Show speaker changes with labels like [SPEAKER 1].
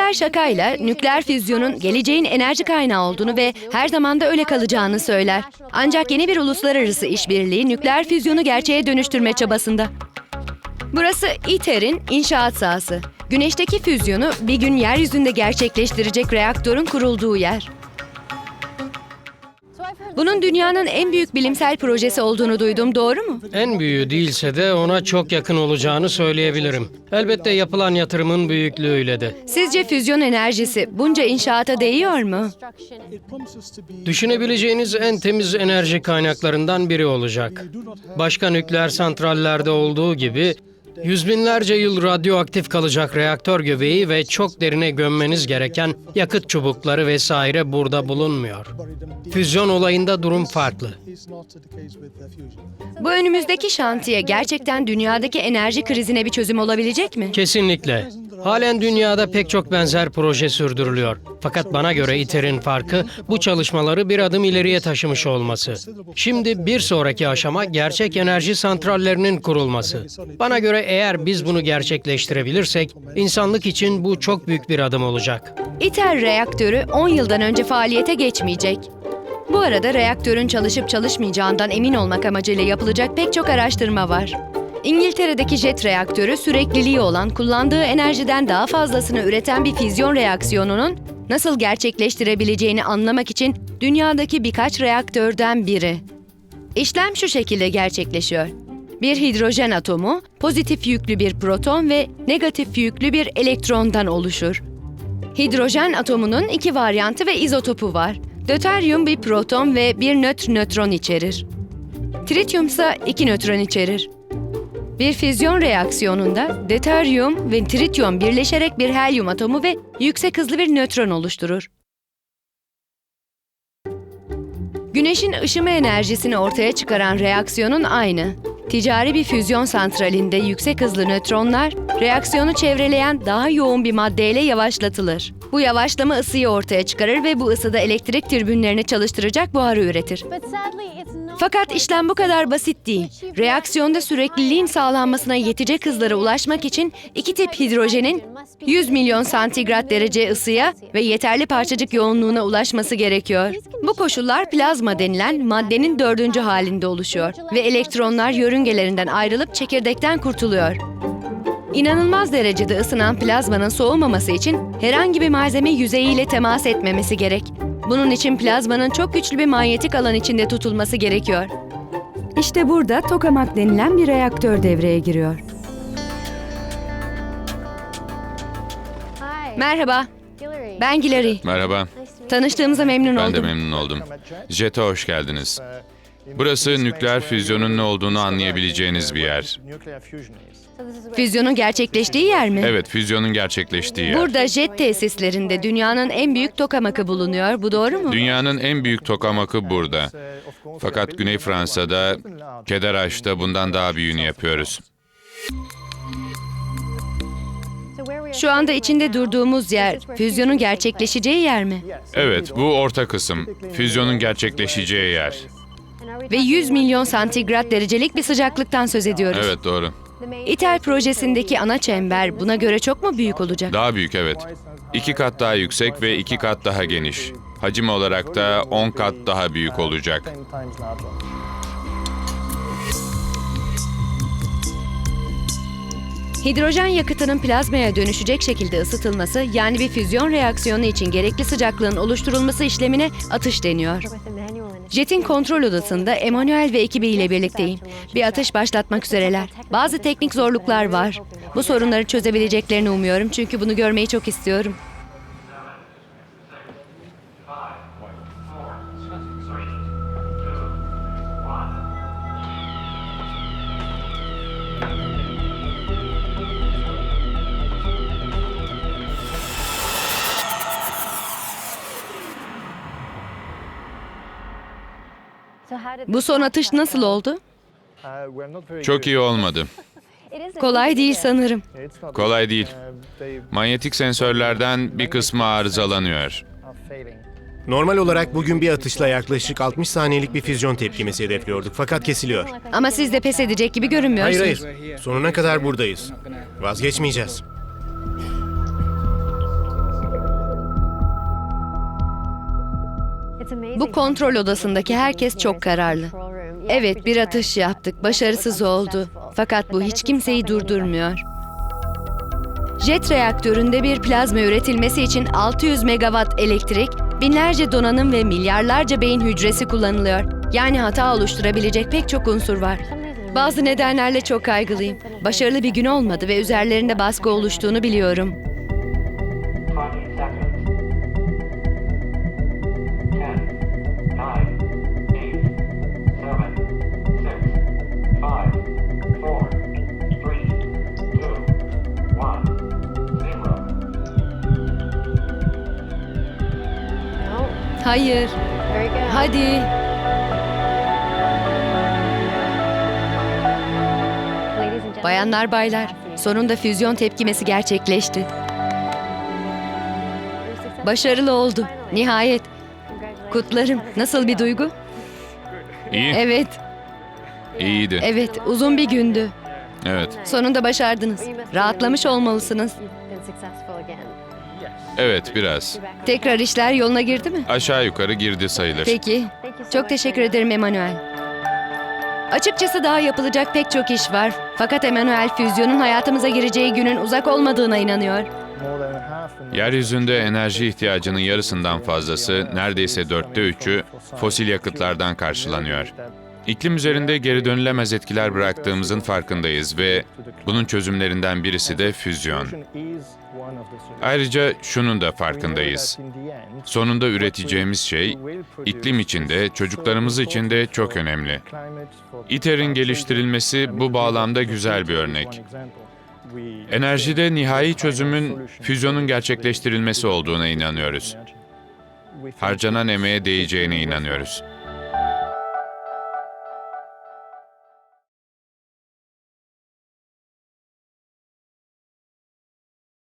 [SPEAKER 1] Bizimkiler şakayla nükleer füzyonun geleceğin enerji kaynağı olduğunu ve her zaman da öyle kalacağını söyler. Ancak yeni bir uluslararası işbirliği nükleer füzyonu gerçeğe dönüştürme çabasında. Burası ITER'in inşaat sahası. Güneşteki füzyonu bir gün yeryüzünde gerçekleştirecek reaktörün kurulduğu yer. Bunun dünyanın en büyük bilimsel projesi olduğunu duydum, doğru mu?
[SPEAKER 2] En büyüğü değilse de ona çok yakın olacağını söyleyebilirim. Elbette yapılan yatırımın büyüklüğüyle de.
[SPEAKER 1] Sizce füzyon enerjisi bunca inşaata değiyor mu?
[SPEAKER 2] Düşünebileceğiniz en temiz enerji kaynaklarından biri olacak. Başka nükleer santrallerde olduğu gibi yüz binlerce yıl radyoaktif kalacak reaktör göbeği ve çok derine gömmeniz gereken yakıt çubukları vesaire burada bulunmuyor. Füzyon olayında durum farklı.
[SPEAKER 1] Bu önümüzdeki şantiye gerçekten dünyadaki enerji krizine bir çözüm olabilecek mi?
[SPEAKER 2] Kesinlikle. Halen dünyada pek çok benzer proje sürdürülüyor. Fakat bana göre ITER'in farkı bu çalışmaları bir adım ileriye taşımış olması. Şimdi bir sonraki aşama gerçek enerji santrallerinin kurulması. Bana göre eğer biz bunu gerçekleştirebilirsek insanlık için bu çok büyük bir adım olacak.
[SPEAKER 1] ITER reaktörü 10 yıldan önce faaliyete geçmeyecek. Bu arada reaktörün çalışıp çalışmayacağından emin olmak amacıyla yapılacak pek çok araştırma var. İngiltere'deki jet reaktörü sürekliliği olan, kullandığı enerjiden daha fazlasını üreten bir füzyon reaksiyonunun nasıl gerçekleştirebileceğini anlamak için dünyadaki birkaç reaktörden biri. İşlem şu şekilde gerçekleşiyor. Bir hidrojen atomu pozitif yüklü bir proton ve negatif yüklü bir elektrondan oluşur. Hidrojen atomunun iki varyantı ve izotopu var. Döteryum bir proton ve bir nötr nötron içerir. Trityum ise iki nötron içerir. Bir füzyon reaksiyonunda deuteryum ve trityum birleşerek bir helyum atomu ve yüksek hızlı bir nötron oluşturur. Güneşin ışıma enerjisini ortaya çıkaran reaksiyonun aynı. Ticari bir füzyon santralinde yüksek hızlı nötronlar reaksiyonu çevreleyen daha yoğun bir maddeyle yavaşlatılır. Bu yavaşlama ısıyı ortaya çıkarır ve bu ısıda elektrik türbinlerini çalıştıracak buharı üretir. Fakat işlem bu kadar basit değil. Reaksiyonda sürekliliğin sağlanmasına yetecek hızlara ulaşmak için iki tip hidrojenin 100 milyon santigrat derece ısıya ve yeterli parçacık yoğunluğuna ulaşması gerekiyor. Bu koşullar plazma denilen maddenin dördüncü halinde oluşuyor ve elektronlar yörüngelerinden ayrılıp çekirdekten kurtuluyor. İnanılmaz derecede ısınan plazmanın soğumaması için herhangi bir malzeme yüzeyiyle temas etmemesi gerek. Bunun için plazmanın çok güçlü bir manyetik alan içinde tutulması gerekiyor. İşte burada tokamak denilen bir reaktör devreye giriyor. Merhaba, ben Gilary.
[SPEAKER 3] Merhaba,
[SPEAKER 1] Tanıştığımıza memnun
[SPEAKER 3] ben de
[SPEAKER 1] oldum.
[SPEAKER 3] memnun oldum. JET'e hoş geldiniz. Burası nükleer füzyonun ne olduğunu anlayabileceğiniz bir yer.
[SPEAKER 1] Füzyonun gerçekleştiği yer mi?
[SPEAKER 3] Evet, füzyonun gerçekleştiği yer.
[SPEAKER 1] Burada jet tesislerinde dünyanın en büyük tokamakı bulunuyor. Bu doğru mu?
[SPEAKER 3] Dünyanın en büyük tokamakı burada. Fakat Güney Fransa'da, Kederaş'ta bundan daha büyüğünü yapıyoruz.
[SPEAKER 1] Şu anda içinde durduğumuz yer füzyonun gerçekleşeceği yer mi?
[SPEAKER 3] Evet, bu orta kısım. Füzyonun gerçekleşeceği yer.
[SPEAKER 1] Ve 100 milyon santigrat derecelik bir sıcaklıktan söz ediyoruz.
[SPEAKER 3] Evet, doğru.
[SPEAKER 1] ITER projesindeki ana çember buna göre çok mu büyük olacak?
[SPEAKER 3] Daha büyük, evet. İki kat daha yüksek ve iki kat daha geniş. Hacim olarak da 10 kat daha büyük olacak.
[SPEAKER 1] Hidrojen yakıtının plazmaya dönüşecek şekilde ısıtılması yani bir füzyon reaksiyonu için gerekli sıcaklığın oluşturulması işlemine atış deniyor. Jet'in kontrol odasında Emanuel ve ekibiyle birlikteyim. Bir atış başlatmak üzereler. Bazı teknik zorluklar var. Bu sorunları çözebileceklerini umuyorum çünkü bunu görmeyi çok istiyorum. Bu son atış nasıl oldu?
[SPEAKER 3] Çok iyi olmadı.
[SPEAKER 1] Kolay değil sanırım.
[SPEAKER 3] Kolay değil. Manyetik sensörlerden bir kısmı arızalanıyor.
[SPEAKER 4] Normal olarak bugün bir atışla yaklaşık 60 saniyelik bir füzyon tepkimesi hedefliyorduk fakat kesiliyor.
[SPEAKER 1] Ama siz de pes edecek gibi
[SPEAKER 4] Hayır
[SPEAKER 1] görünmüyorsunuz.
[SPEAKER 4] hayır. Sonuna kadar buradayız. Vazgeçmeyeceğiz.
[SPEAKER 1] Bu kontrol odasındaki herkes çok kararlı. Evet, bir atış yaptık. Başarısız oldu. Fakat bu hiç kimseyi durdurmuyor. Jet reaktöründe bir plazma üretilmesi için 600 megawatt elektrik, binlerce donanım ve milyarlarca beyin hücresi kullanılıyor. Yani hata oluşturabilecek pek çok unsur var. Bazı nedenlerle çok kaygılıyım. Başarılı bir gün olmadı ve üzerlerinde baskı oluştuğunu biliyorum. Hayır, hadi. Bayanlar baylar, sonunda füzyon tepkimesi gerçekleşti. Başarılı oldu. Nihayet. Kutlarım. Nasıl bir duygu?
[SPEAKER 3] İyi,
[SPEAKER 1] Evet,
[SPEAKER 3] iyiydi.
[SPEAKER 1] evet. Uzun bir gündü.
[SPEAKER 3] Evet,
[SPEAKER 1] Sonunda başardınız. Rahatlamış olmalısınız.
[SPEAKER 3] Evet biraz.
[SPEAKER 1] Tekrar işler yoluna girdi mi?
[SPEAKER 3] Aşağı yukarı girdi sayılır.
[SPEAKER 1] Peki. Çok teşekkür ederim Emanuel. Açıkçası daha yapılacak pek çok iş var. Fakat Emanuel füzyonun hayatımıza gireceği günün uzak olmadığına inanıyor.
[SPEAKER 3] Yeryüzünde enerji ihtiyacının yarısından fazlası, neredeyse dörtte üçü fosil yakıtlardan karşılanıyor. İklim üzerinde geri dönülemez etkiler bıraktığımızın farkındayız ve bunun çözümlerinden birisi de füzyon. Ayrıca şunun da farkındayız. Sonunda üreteceğimiz şey iklim için de çocuklarımız için de çok önemli. ITER'in geliştirilmesi bu bağlamda güzel bir örnek. Enerjide nihai çözümün füzyonun gerçekleştirilmesi olduğuna inanıyoruz. Harcanan emeğe değeceğine inanıyoruz.